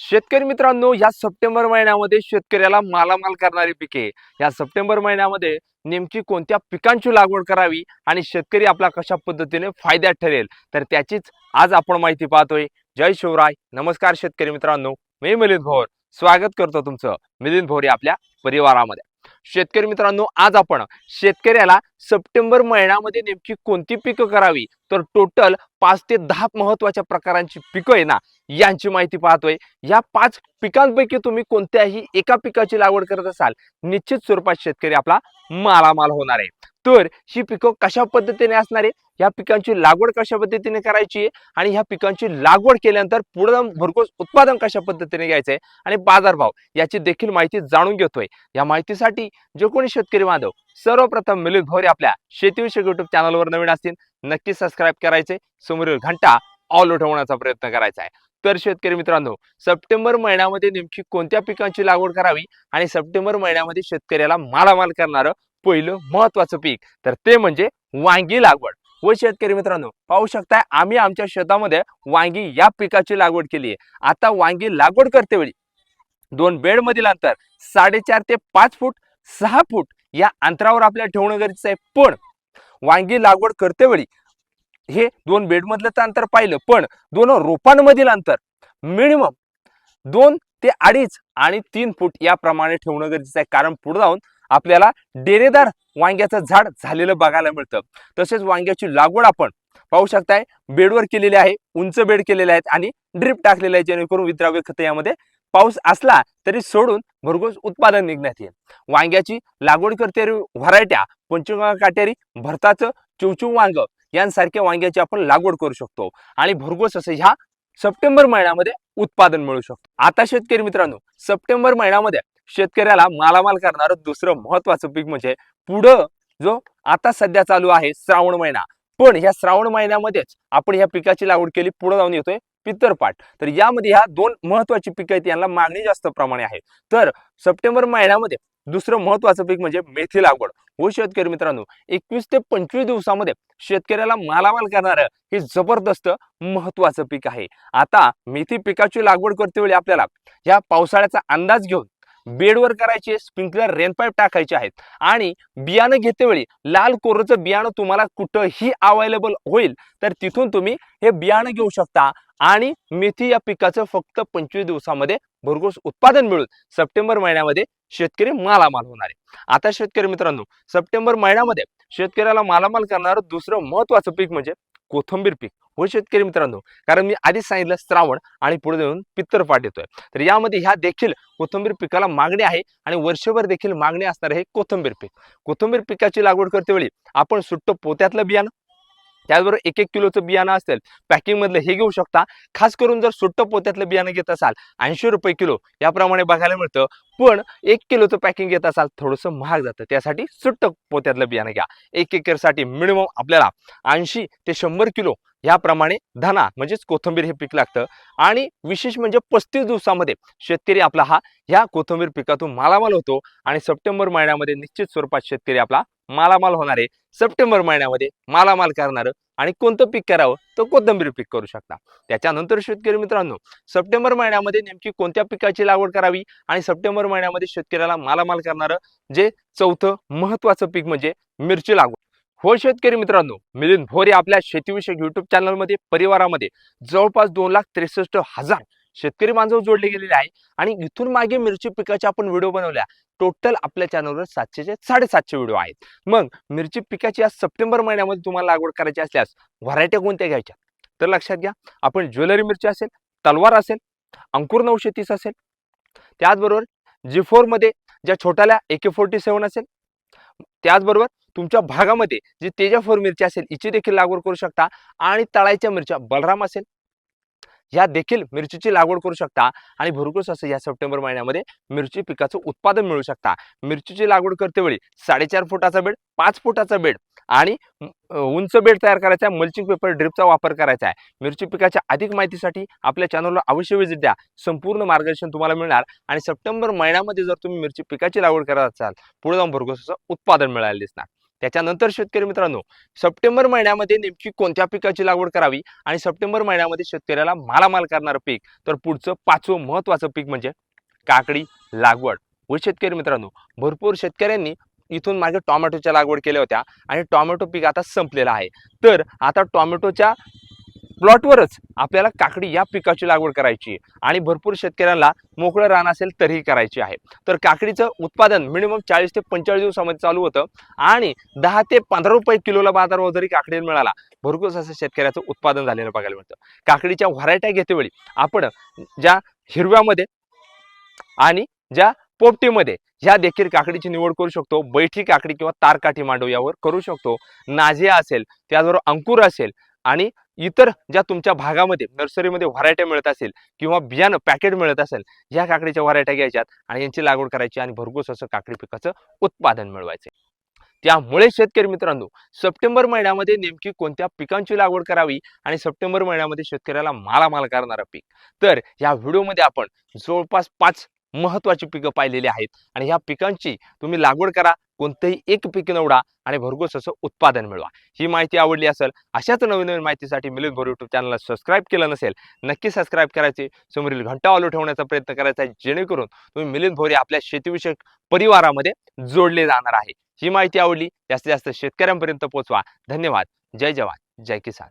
शेतकरी मित्रांनो या सप्टेंबर महिन्यामध्ये शेतकऱ्याला मालामाल करणारी पिके. या सप्टेंबर महिन्यामध्ये नेमकी कोणत्या पिकांची लागवड करावी आणि शेतकरी आपला कशा पद्धतीने फायद्यात ठरेल? तर त्याचीच आज आपण माहिती पाहतोय. जय शिवराय. नमस्कार शेतकरी मित्रांनो. मी मिलिंद भोर. स्वागत करतो तुमचं मिलिंद भोर या आपल्या परिवारामध्ये. शेतकरी मित्रांनो आज आपण शेतकऱ्याला सप्टेंबर महिन्यामध्ये नेमकी कोणती पिकं करावी? तर टोटल पाच ते दहा महत्त्वाच्या प्रकारांची पिकं आहे ना यांची माहिती पाहतोय. या पाच पिकांपैकी तुम्ही कोणत्याही एका पिकाची लागवड करत असाल निश्चित स्वरूपात शेतकरी आपला मालामाल होणार आहे. तर ही पिकं कशा पद्धतीने असणार आहे? या पिकांची लागवड कशा पद्धतीने करायची आहे? आणि ह्या पिकांची लागवड केल्यानंतर पुढे भरघोस उत्पादन कशा पद्धतीने घ्यायचंय आणि बाजारभाव याची देखील माहिती जाणून घेतोय. या माहितीसाठी जे कोणी शेतकरी बांधव सर्वप्रथम मिलिंद भोरे आपल्या शेतीविषयक युट्यूब चॅनलवर नवीन असतील नक्की सबस्क्राईब करायचे. समोरील घंटा ऑल उठवण्याचा प्रयत्न करायचा आहे. तर शेतकरी मित्रांनो सप्टेंबर महिन्यामध्ये नेमकी कोणत्या पिकांची लागवड करावी? आणि सप्टेंबर महिन्यामध्ये शेतकऱ्याला मालामाल करणारं पहिलं महत्वाचं पीक. तर ते म्हणजे वांगी लागवड. व शेतकरी मित्रांनो पाहू शकताय आम्ही आमच्या शेतामध्ये वांगी या पिकाची लागवड केली आहे आता वांगी लागवड करते वेळी दोन बेड मधील अंतर साडेचार ते पाच फूट सहा फूट या अंतरावर आपल्याला ठेवणं गरजेचं आहे. पण वांगी लागवड करते वेळी हे दोन बेड मधलं तर अंतर पाहिलं. पण दोन रोपांमधील अंतर मिनिमम दोन ते अडीच आणि तीन फूट याप्रमाणे ठेवणं गरजेचं आहे. कारण पुढे जाऊन आपल्याला डेरेदार वांग्याचं झाड झालेलं बघायला मिळतं. तसेच वांग्याची लागवड आपण पाहू शकताय. बेडवर केलेली आहे उंच बेड केलेले आहेत आणि ड्रिप टाकलेले आहे जेणेकरून विद्राव्य खत यामध्ये पाऊस असला तरी सोडून भरघोस उत्पादन निघण्यात येईल. वांग्याची लागवड करते व्हरायट्या पंचगंगा काटेरी भरताचं चिवचिव वांग यांसारख्या वांग्याची आपण लागवड करू शकतो. आणि भरघोस असं ह्या सप्टेंबर महिन्यामध्ये उत्पादन मिळू शकतो. आता शेतकरी मित्रांनो सप्टेंबर महिन्यामध्ये शेतकऱ्याला मालामाल करणारं दुसरं महत्वाचं पीक म्हणजे पुढं जो आता सध्या चालू आहे श्रावण महिना. पण ह्या श्रावण महिन्यामध्येच आपण ह्या पिकाची लागवड केली पुढे जाऊन येतोय पितरपाट तर यामध्ये ह्या दोन महत्वाची पिकं आहेत यांना मागणी जास्त प्रमाणे आहे. तर सप्टेंबर महिन्यामध्ये दुसरं महत्वाचं पीक म्हणजे मेथी लागवड. हो शेतकरी मित्रांनो एकवीस ते पंचवीस दिवसामध्ये शेतकऱ्याला मालामाल करणारं हे जबरदस्त महत्वाचं पीक आहे. आता मेथी पिकाची लागवड करते वेळी आपल्याला या पावसाळ्याचा अंदाज घेऊन बेडवर करायचे स्प्रिंकलर रेनपाईप टाकायचे आहेत. आणि बियाणं घेतेवेळी लाल कोरचं बियाणं तुम्हाला कुठंही अवेलेबल होईल तर तिथून तुम्ही हे बियाणं घेऊ शकता. आणि मेथी या पिकाचं फक्त पंचवीस दिवसामध्ये भरघोस उत्पादन मिळून सप्टेंबर महिन्यामध्ये शेतकरी मालामाल होणार आहे. आता शेतकरी मित्रांनो सप्टेंबर महिन्यामध्ये शेतकऱ्याला मालामाल करणारं दुसरं महत्वाचं पीक म्हणजे कोथंबीर पीक. हो शेतकरी मित्रांनो कारण मी आधीच सांगितलं श्रावण आणि पुढे जाऊन पित्तरपाट येतोय. तर यामध्ये ह्या देखील कोथंबीर पिकाला मागणी आहे आणि वर्षभर देखील मागणी असणार आहे कोथंबीर पीक. कोथंबीर पिकाची लागवड करते वेळी आपण सुट्ट पोत्यातलं बियाणं त्याचबरोबर एक एक किलोचं बियाणं असेल पॅकिंगमधलं हे घेऊ शकता. खास करून जर सुट्ट पोत्यातलं बियाणं घेत असाल ऐंशी रुपये किलो याप्रमाणे बघायला मिळतं. पण एक किलोचं पॅकिंग घेत असाल थोडंसं महाग जातं. त्यासाठी सुट्ट पोत्यातलं बियाणं घ्या. एक एकरसाठी मिनिमम आपल्याला ऐंशी ते शंभर किलो याप्रमाणे धना म्हणजेच कोथंबीर हे पीक लागतं. आणि विशेष म्हणजे पस्तीस दिवसामध्ये शेतकरी आपला हा ह्या कोथंबीर पिकातून मालामाल होतो. आणि सप्टेंबर महिन्यामध्ये निश्चित स्वरूपात शेतकरी आपला मालामाल होणारे सप्टेंबर महिन्यामध्ये मालामाल करणारं आणि कोणतं पीक करावं तर कोथंबीर पीक करू शकता. त्याच्यानंतर शेतकरी मित्रांनो सप्टेंबर महिन्यामध्ये नेमकी कोणत्या पिकाची लागवड करावी आणि सप्टेंबर महिन्यामध्ये शेतकऱ्याला मालामाल करणारं जे चौथं महत्वाचं पीक म्हणजे मिरची लागवड. हो शेतकरी मित्रांनो मिलिंद भोरे आपल्या शेतीविषयक युट्यूब चॅनलमध्ये परिवारामध्ये जवळपास दोन लाख त्रेसष्ट हजार शेतकरी बांधव जोडले गेलेले आहे. आणि इथून मागे मिरची पिकाच्या आपण व्हिडिओ बनवल्या. टोटल आपल्या चॅनलवर सातशेचे साडेसातशे व्हिडिओ आहेत. मग मिरची पिकाची आज सप्टेंबर महिन्यामध्ये तुम्हाला लागवड करायची असल्यास व्हरायट्या कोणत्या घ्यायच्या? तर लक्षात घ्या आपण ज्वेलरी मिरची असेल तलवार असेल अंकुर नऊशे तीस असेल. त्याचबरोबर जी फोरमध्ये ज्या छोट्याल्या ए के फोर्टी सेवन असेल त्याचबरोबर तुमच्या भागामध्ये जी तेजा फोर मिरची असेल हिची देखील लागवड करू शकता. आणि तळायच्या मिरच्या बलराम असेल ह्या देखील मिरचीची लागवड करू शकता आणि भरघोस असं या सप्टेंबर महिन्यामध्ये मिरची पिकाचं उत्पादन मिळू शकता. मिरचीची लागवड करते वेळी साडेचार फुटाचा बेड पाच फुटाचा बेड आणि उंच बेड तयार करायचा आहे मल्चिंग पेपर ड्रिपचा वापर करायचा आहे. मिरची पिकाच्या अधिक माहितीसाठी आपल्या चॅनलला अवश्य विजिट द्या. संपूर्ण मार्गदर्शन तुम्हाला मिळणार आणि सप्टेंबर महिन्यामध्ये जर तुम्ही मिरची पिकाची लागवड करत असाल पुढे जाऊन भरघोस उत्पादन मिळायला दिसणार. त्याच्यानंतर शेतकरी मित्रांनो सप्टेंबर महिन्यामध्ये नेमकी कोणत्या पिकाची लागवड करावी आणि सप्टेंबर महिन्यामध्ये शेतकऱ्याला मालामाल करणारं पीक? तर पुढचं पाचवं महत्वाचं पीक म्हणजे काकडी लागवड. व शेतकरी मित्रांनो भरपूर शेतकऱ्यांनी इथून मागे टोमॅटोच्या लागवड केल्या होत्या आणि टोमॅटो पीक आता संपलेलं आहे. तर आता टोमॅटोच्या प्लॉटवरच आपल्याला काकडी या पिकाची लागवड करायची आहे आणि भरपूर शेतकऱ्यांना मोकळं रान असेल तरीही करायची आहे. तर काकडीचं उत्पादन मिनिमम चाळीस ते पंचेचाळीस दिवसामध्ये चालू होतं आणि दहा ते पंधरा रुपये किलोला बाजारभाव जरी काकडी मिळाला भरपूर असं शेतकऱ्याचं उत्पादन झालेलं बघायला मिळतं. काकडीच्या व्हरायट्या घेतेवेळी आपण ज्या हिरव्यामध्ये आणि ज्या पोपटीमध्ये ह्या देखील काकडीची निवड करू शकतो. बैठी काकडी किंवा तारकाठी मांडव यावर करू शकतो. नाझिया असेल त्याचबरोबर अंकुर असेल आणि इतर ज्या तुमच्या भागामध्ये नर्सरीमध्ये व्हरायट्या मिळत असेल किंवा बियाणं पॅकेट मिळत असेल ह्या काकडीच्या व्हरायट्या घ्यायच्यात आणि यांची लागवड करायची आणि भरघोस असं काकडी पिकाचं उत्पादन मिळवायचं. त्यामुळे शेतकरी मित्रांनो सप्टेंबर महिन्यामध्ये नेमकी कोणत्या पिकांची लागवड करावी आणि सप्टेंबर महिन्यामध्ये शेतकऱ्याला मालामाल करणारा पीक? तर या व्हिडिओमध्ये आपण जवळपास पाच महत्वाची पिकं पाहिलेली आहेत आणि ह्या पिकांची तुम्ही लागवड करा कोणतंही एक पीक निवडा आणि भरघोस असं उत्पादन मिळवा. ही माहिती आवडली असेल अशाच नवीन नवीन माहितीसाठी मिलिंद भोर युट्यूब चॅनलला सबस्क्राईब केलं नसेल नक्की सबस्क्राईब करायचे. समोरील घंटा ऑलो ठेवण्याचा प्रयत्न करायचा आहे जेणेकरून तुम्ही मिलिंद भोरे आपल्या शेतीविषयक परिवारामध्ये जोडले जाणार आहे. ही माहिती आवडली जास्तीत जास्त शेतकऱ्यांपर्यंत पोहोचवा. धन्यवाद. जय जवान. जय किसान.